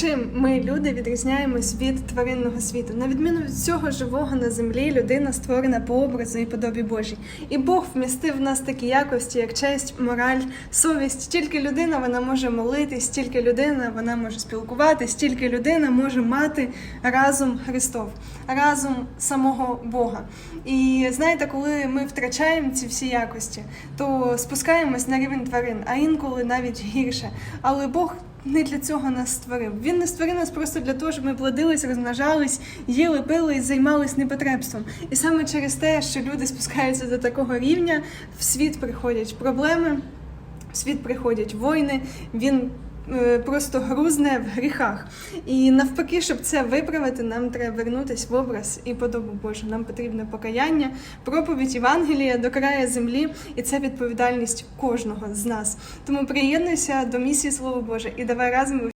Чим ми, люди, відрізняємось від тваринного світу? На відміну від всього живого на землі, людина створена по образу і подобі Божій. І Бог вмістив в нас такі якості, як честь, мораль, совість. Тільки людина вона може молитись, тільки людина вона може спілкуватись, тільки людина може мати разум Христов, разум самого Бога. І знаєте, коли ми втрачаємо ці всі якості, то спускаємось на рівень тварин, а інколи навіть гірше. Але Бог не для цього нас створив. Він не створив нас просто для того, щоб ми плодились, розмножались, їли, пили і займались непотребством. І саме через те, що люди спускаються до такого рівня, в світ приходять проблеми, в світ приходять війни. Він просто грузне в гріхах. І навпаки, щоб це виправити, нам треба вернутися в образ і подобу Божу. Нам потрібне покаяння, проповідь Євангелія до краю землі, і це відповідальність кожного з нас. Тому приєднуйся до місії Слово Боже і давай разом